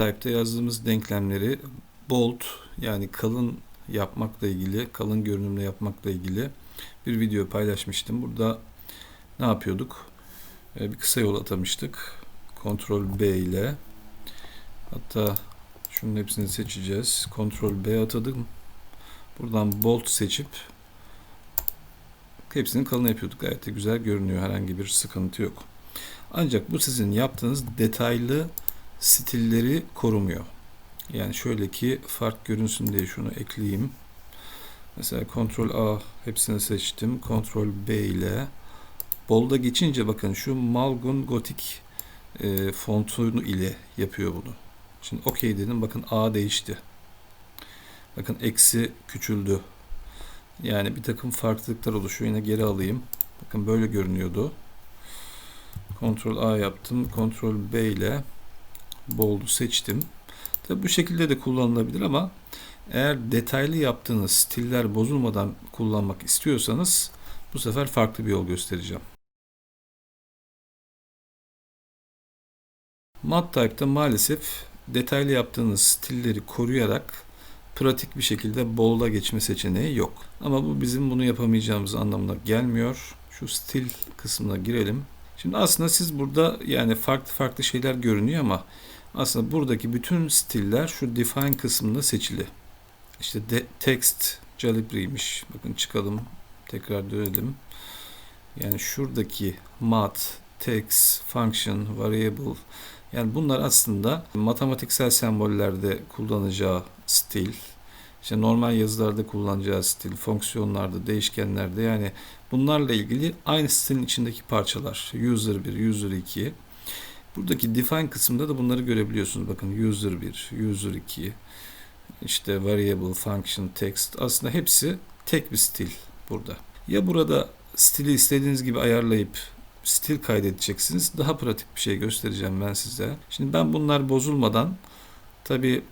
MatType'da yazdığımız denklemleri bold yani kalın yapmakla ilgili, kalın görünümle yapmakla ilgili bir video paylaşmıştım. Burada ne yapıyorduk? Ee, Bir kısa yol atamıştık. Ctrl B ile. Hatta şunun hepsini seçeceğiz. Ctrl B atadım. Buradan bold seçip hepsini kalın yapıyorduk. Gayet de güzel görünüyor. Herhangi bir sıkıntı yok. Ancak bu sizin yaptığınız detaylı stilleri korumuyor. Yani şöyle ki fark görünsün diye şunu ekleyeyim. Mesela Ctrl A hepsini seçtim. Ctrl B ile Bold'a geçince bakın şu Malgun Gothic e, fontu ile yapıyor bunu. Şimdi OK dedim. Bakın A değişti. Bakın eksi küçüldü. Yani bir takım farklılıklar oluşuyor. Yine geri alayım. Bakın böyle görünüyordu. Ctrl A yaptım. Ctrl B ile Bold'u seçtim. Tabi bu şekilde de kullanılabilir ama eğer detaylı yaptığınız stiller bozulmadan kullanmak istiyorsanız bu sefer farklı bir yol göstereceğim. MatType'da maalesef detaylı yaptığınız stilleri koruyarak pratik bir şekilde bold'a geçme seçeneği yok. Ama bu bizim bunu yapamayacağımız anlamına gelmiyor. Şu stil kısmına girelim. Şimdi aslında siz burada yani farklı farklı şeyler görünüyor ama aslında buradaki bütün stiller şu define kısmında seçili. İşte de, text Calibre'ymiş. Bakın çıkalım. Tekrar dönelim. Yani şuradaki mat, text, function, variable yani bunlar aslında matematiksel sembollerde kullanacağı stil. İşte normal yazılarda kullanacağı stil, fonksiyonlarda, değişkenlerde yani bunlarla ilgili aynı stilin içindeki parçalar. User 1, user 2. Buradaki define kısmında da bunları görebiliyorsunuz. Bakın user 1, user 2, işte variable, function, text aslında hepsi tek bir stil burada. Ya burada stili istediğiniz gibi ayarlayıp stil kaydedeceksiniz. Daha pratik bir şey göstereceğim ben size. Şimdi ben bunlar bozulmadan tabi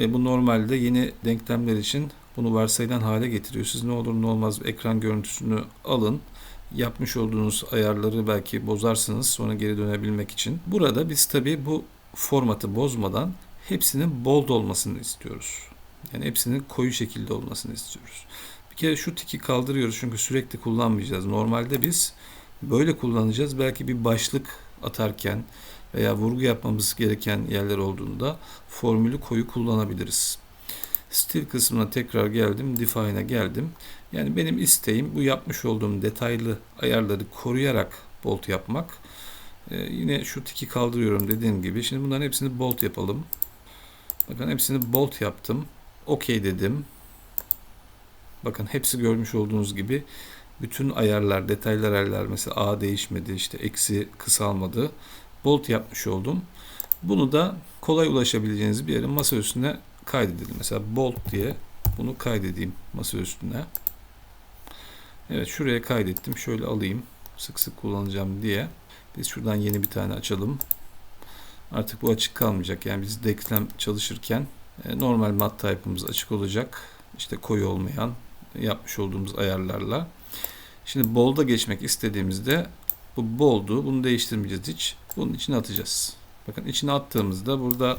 e, bu normalde yeni denklemler için bunu varsayılan hale getiriyor. Siz ne olur ne olmaz ekran görüntüsünü alın. Yapmış olduğunuz ayarları belki bozarsınız sonra geri dönebilmek için. Burada biz tabi bu formatı bozmadan hepsinin bold olmasını istiyoruz. Yani hepsinin koyu şekilde olmasını istiyoruz. Bir kere şu tiki kaldırıyoruz çünkü sürekli kullanmayacağız. Normalde biz böyle kullanacağız. Belki bir başlık atarken veya vurgu yapmamız gereken yerler olduğunda formülü koyu kullanabiliriz. Stil kısmına tekrar geldim. Define'a geldim. Yani benim isteğim bu yapmış olduğum detaylı ayarları koruyarak bolt yapmak. Ee, yine şu tiki kaldırıyorum dediğim gibi. Şimdi bunların hepsini bolt yapalım. Bakın hepsini bolt yaptım. OK dedim. Bakın hepsi görmüş olduğunuz gibi bütün ayarlar, detaylar ayarlar mesela A değişmedi, işte eksi kısalmadı. Bolt yapmış oldum. Bunu da kolay ulaşabileceğiniz bir yerin masa üstüne kaydedelim. Mesela bolt diye bunu kaydedeyim masa üstüne. Evet şuraya kaydettim. Şöyle alayım. Sık sık kullanacağım diye. Biz şuradan yeni bir tane açalım. Artık bu açık kalmayacak. Yani biz denklem çalışırken e, normal mat type'ımız açık olacak. İşte koyu olmayan yapmış olduğumuz ayarlarla. Şimdi bold'a geçmek istediğimizde bu bold'u bunu değiştirmeyeceğiz hiç. Bunun içine atacağız. Bakın içine attığımızda burada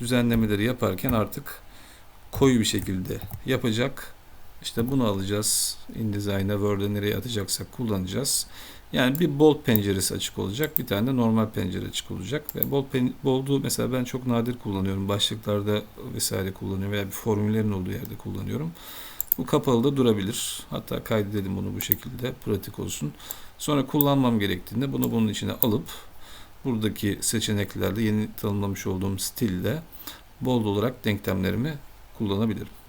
düzenlemeleri yaparken artık koyu bir şekilde yapacak. İşte bunu alacağız. InDesign'a, Word'e nereye atacaksak kullanacağız. Yani bir bold penceresi açık olacak. Bir tane de normal pencere açık olacak. Ve bold pen, bold'u mesela ben çok nadir kullanıyorum. Başlıklarda vesaire kullanıyorum veya bir formüllerin olduğu yerde kullanıyorum. Bu kapalı da durabilir. Hatta kaydedelim bunu bu şekilde pratik olsun. Sonra kullanmam gerektiğinde bunu bunun içine alıp buradaki seçeneklerde yeni tanımlamış olduğum stille bold olarak denklemlerimi kullanabilirim.